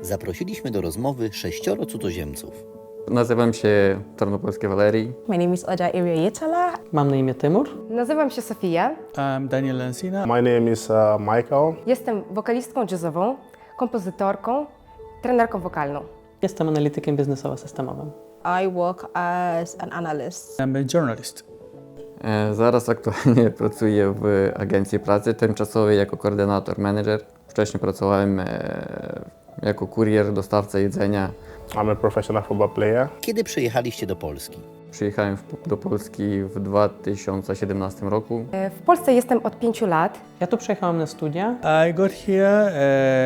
zaprosiliśmy do rozmowy sześcioro cudzoziemców. Nazywam się Tarnopolski Walerii. My name is Oja Iriayetala. Mam na imię Tymur. Nazywam się Sofia. I'm Daniel Encina. My name is uh, Michael. Jestem wokalistką jazzową, kompozytorką, trenerką wokalną. Jestem analitykiem biznesowo-systemowym. I work as an analyst. I'm a journalist. E, Zaraz aktualnie pracuję w agencji pracy tymczasowej jako koordynator, manager. Wcześniej pracowałem e, jako kurier, dostawca jedzenia. I'm a professional football player. Kiedy przyjechaliście do Polski? Przyjechałem w, do Polski w 2017 roku. E, W Polsce jestem od pięciu lat. Ja tu przyjechałem na studia. I got here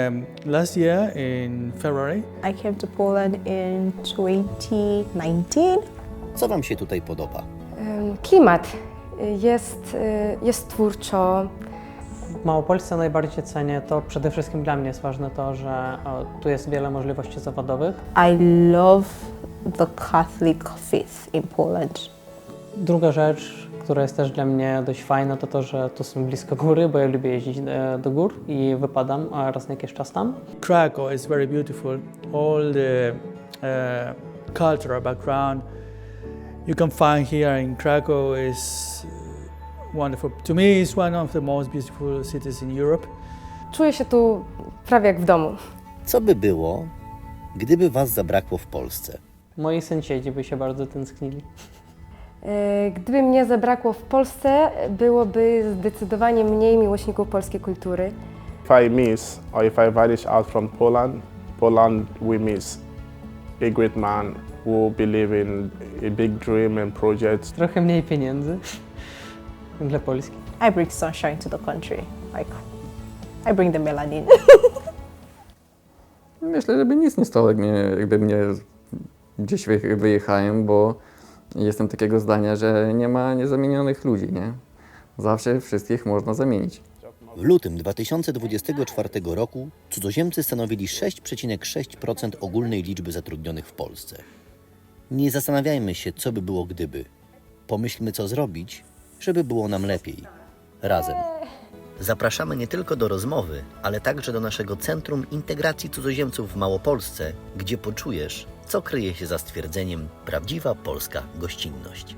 um, last year in February. I came to Poland in 2019. Co Wam się tutaj podoba? Klimat jest, e, jest twórczo. W Małopolsce najbardziej cenię to, przede wszystkim dla mnie jest ważne to, że o, tu jest wiele możliwości zawodowych. I love the Catholic faith in Poland. Druga rzecz, która jest też dla mnie dość fajna, to to, że tu są blisko góry, bo ja lubię jeździć e, do gór i wypadam raz na jakiś czas tam. Krakow is very beautiful. All the uh, cultural background you can find here in Krakow is wonderful. To me, it's one of the most beautiful cities in Europe. Czuję się tu prawie jak w domu. Co by było, gdyby Was zabrakło w Polsce? Moi sąsiedzi by się bardzo tęsknili. E, Gdyby mnie zabrakło w Polsce, byłoby zdecydowanie mniej miłośników polskiej kultury. If I miss or if I vanish out from Poland, Poland we miss a great man who believe in a big dream and project. Trochę mniej pieniędzy dla Polski. I bring sunshine to the country. Like, I bring the melanin. Myślę, żeby nic nie stało, jak mnie, jakby mnie gdzieś wy- wyjechałem, bo jestem takiego zdania, że nie ma niezamienionych ludzi, nie? Zawsze wszystkich można zamienić. W lutym 2024 roku cudzoziemcy stanowili 6,6% ogólnej liczby zatrudnionych w Polsce. Nie zastanawiajmy się, co by było gdyby. Pomyślmy, co zrobić, żeby było nam lepiej. Razem. Zapraszamy nie tylko do rozmowy, ale także do naszego Centrum Integracji Cudzoziemców w Małopolsce, gdzie poczujesz, co kryje się za stwierdzeniem prawdziwa polska gościnność.